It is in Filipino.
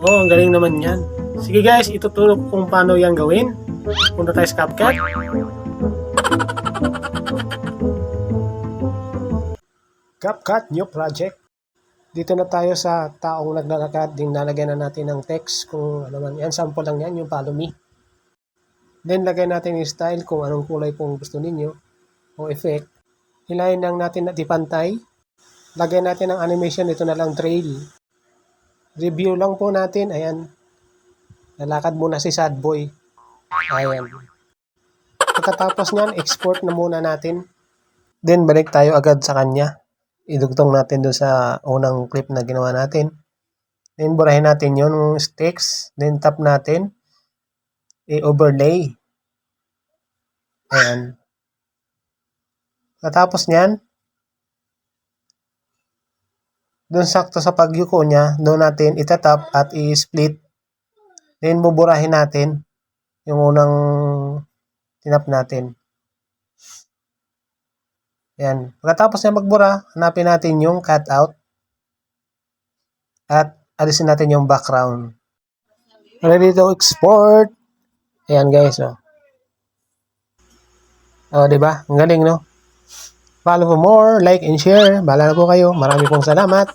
Oh, ang galing naman yan. Sige guys, ituturo ko kung paano yan gawin. Punta tayo sa CapCut. CapCut New Project. Dito na tayo sa taong naglalakad. Din nalagyan na natin ng text kung ano man. Yan, sample lang yan, yung follow me. Then, lagay natin yung style kung anong kulay pong gusto ninyo o effect. Hilahin lang natin at ipantay. Lagay natin ng animation. Ito na lang trail. Review lang po natin. Ayan. Lalakad muna si sad boy. Ayan. Pagkatapos niyan, export na muna natin. Then, balik tayo agad sa kanya. Idugtong natin doon sa unang clip na ginawa natin. Then, burahin natin yung text. Then, tap natin. I-overlay. Ayan. Katapos niyan, doon sakto sa pagyuko niya, doon natin itatap at i-split. Then, buburahin natin yung unang tinap natin. Ayan. Pagkatapos niya magbura, hanapin natin yung cutout at alisin natin yung background. Ready to export. Ayan guys, oh. Oh, di ba? Ang galing, no? Follow for more, like and share. Bahala na po kayo. Marami pong salamat.